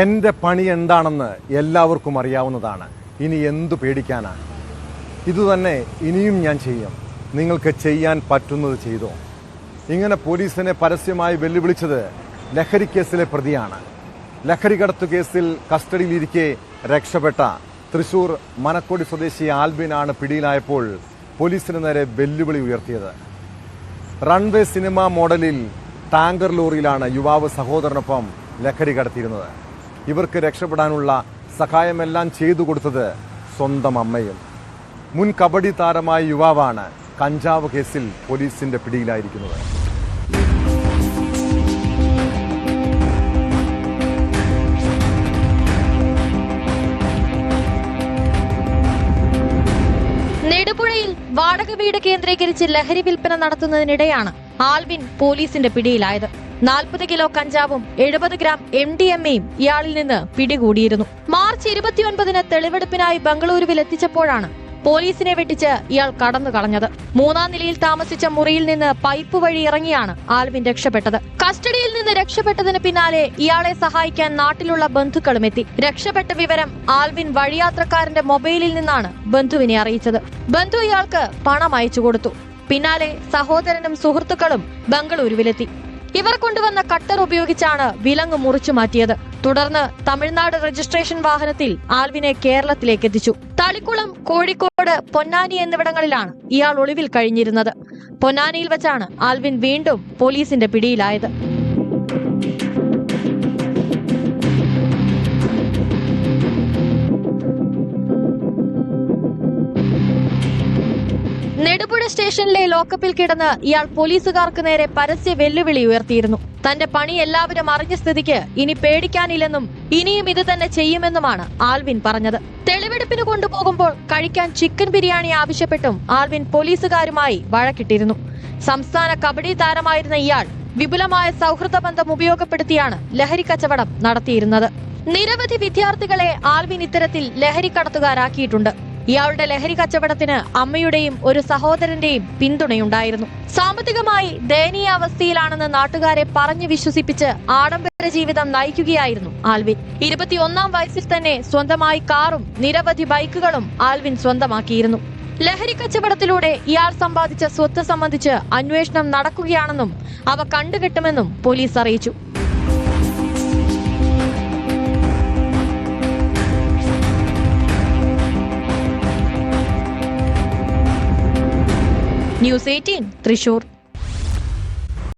എന്റെ പണി എന്താണെന്ന് എല്ലാവർക്കും അറിയാവുന്നതാണ്. ഇനി എന്തു പേടിക്കാനാണ് ഇതുതന്നെ ഇനിയും ഞാൻ ചെയ്യും. നിങ്ങൾക്ക് ചെയ്യാൻ പറ്റുന്നത് ചെയ്തോ? ഇങ്ങനെ പോലീസിനെ പരസ്യമായി വെല്ലുവിളിച്ചത് ലഹരി കേസിലെ പ്രതിയാണ്. ലഹരി കടത്തു കേസിൽ കസ്റ്റഡിയിലിരിക്കെ രക്ഷപ്പെട്ട തൃശൂർ മനക്കോടി സ്വദേശി ആൽബിനാണ് പിടിയിലായപ്പോൾ പോലീസിന് നേരെ വെല്ലുവിളി ഉയർത്തിയത്. റൺവേ സിനിമ മോഡലിൽ ടാങ്കർ ലോറിയിലാണ് യുവാവ് സഹോദരനൊപ്പം ലഹരി കടത്തിയിരുന്നത്. ഇവർക്ക് രക്ഷപ്പെടാനുള്ള സഹായമെല്ലാം ചെയ്തു കൊടുത്തത് സ്വന്തം അമ്മയും. മുൻ കബഡി താരമായ യുവാവാണ് കഞ്ചാവ് കേസിൽ പോലീസിന്റെ പിടിയിലായിരിക്കുന്നത്. നെടുപുഴയിൽ വാടക വീട് കേന്ദ്രീകരിച്ച് ലഹരി വിൽപ്പന നടത്തുന്നതിനിടെയാണ് ആൽവിൻ പോലീസിന്റെ പിടിയിലായത്. നാൽപ്പത് കിലോ കഞ്ചാവും എഴുപത് ഗ്രാം എം ഡി എം എയും ഇയാളിൽ നിന്ന് പിടികൂടിയിരുന്നു. മാർച്ച് ഇരുപത്തിയൊൻപതിന് തെളിവെടുപ്പിനായി ബംഗളൂരുവിൽ എത്തിച്ചപ്പോഴാണ് പോലീസിനെ വെട്ടിച്ച് ഇയാൾ കടന്നു കളഞ്ഞത്. മൂന്നാം നിലയിൽ താമസിച്ച മുറിയിൽ നിന്ന് പൈപ്പ് വഴി ഇറങ്ങിയാണ് ആൽവിൻ രക്ഷപ്പെട്ടത്. കസ്റ്റഡിയിൽ നിന്ന് രക്ഷപ്പെട്ടതിന് പിന്നാലെ ഇയാളെ സഹായിക്കാൻ നാട്ടിലുള്ള ബന്ധുക്കളും എത്തി. രക്ഷപ്പെട്ട വിവരം ആൽവിൻ വഴിയാത്രക്കാരന്റെ മൊബൈലിൽ നിന്നാണ് ബന്ധുവിനെ അറിയിച്ചത്. ബന്ധു ഇയാൾക്ക് പണം അയച്ചു കൊടുത്തു. പിന്നാലെ സഹോദരനും സുഹൃത്തുക്കളും ബംഗളൂരുവിലെത്തി. ഇവർ കൊണ്ടുവന്ന കട്ടർ ഉപയോഗിച്ചാണ് വിലങ്ങ് മുറിച്ചു മാറ്റിയത്. തുടർന്ന് തമിഴ്നാട് രജിസ്ട്രേഷൻ വാഹനത്തിൽ ആൽവിനെ കേരളത്തിലേക്ക് എത്തിച്ചു. തളിക്കുളം കോഴിക്കോട് പൊന്നാനി എന്നിവിടങ്ങളിലാണ് ഇയാൾ ഒളിവിൽ കഴിഞ്ഞിരുന്നത്. പൊന്നാനിയിൽ വെച്ചാണ് ആൽവിൻ വീണ്ടും പോലീസിന്റെ പിടിയിലായത്. നെടുപുഴ സ്റ്റേഷനിലെ ലോക്കപ്പിൽ കിടന്ന് ഇയാൾ പോലീസുകാർക്ക് നേരെ പരസ്യ വെല്ലുവിളി ഉയർത്തിയിരുന്നു. തന്റെ പണി എല്ലാവരും അറിഞ്ഞ സ്ഥിതിക്ക് ഇനി പേടിക്കാനില്ലെന്നും ഇനിയും ഇത് തന്നെ ചെയ്യുമെന്നുമാണ് ആൽവിൻ പറഞ്ഞത്. തെളിവെടുപ്പിന് കൊണ്ടുപോകുമ്പോൾ കഴിക്കാൻ ചിക്കൻ ബിരിയാണി ആവശ്യപ്പെട്ടും ആൽവിൻ പോലീസുകാരുമായി വഴക്കിട്ടിരുന്നു. സംസ്ഥാന കബഡി താരമായിരുന്ന ഇയാൾ വിപുലമായ സൗഹൃദ ബന്ധം ഉപയോഗപ്പെടുത്തിയാണ് ലഹരി കച്ചവടം നടത്തിയിരുന്നത്. നിരവധി വിദ്യാർത്ഥികളെ ആൽവിൻ ഇത്തരത്തിൽ ലഹരി കടത്തുകാരാക്കിയിട്ടുണ്ട്. ഇയാളുടെ ലഹരി കച്ചവടത്തിന് അമ്മയുടെയും ഒരു സഹോദരന്റെയും പിന്തുണയുണ്ടായിരുന്നു. സാമ്പത്തികമായി ദയനീയ അവസ്ഥയിലാണെന്ന് നാട്ടുകാരെ പറഞ്ഞു വിശ്വസിപ്പിച്ച് ആഡംബര ജീവിതം നയിക്കുകയായിരുന്നു ആൽവിൻ. ഇരുപത്തിയൊന്നാം വയസ്സിൽ തന്നെ സ്വന്തമായി കാറും നിരവധി ബൈക്കുകളും ആൽവിൻ സ്വന്തമാക്കിയിരുന്നു. ലഹരി കച്ചവടത്തിലൂടെ ഇയാൾ സമ്പാദിച്ച സ്വത്ത് സംബന്ധിച്ച് അന്വേഷണം നടക്കുകയാണെന്നും അവ കണ്ടുകെട്ടുമെന്നും പോലീസ് അറിയിച്ചു. News eighteen Thrissur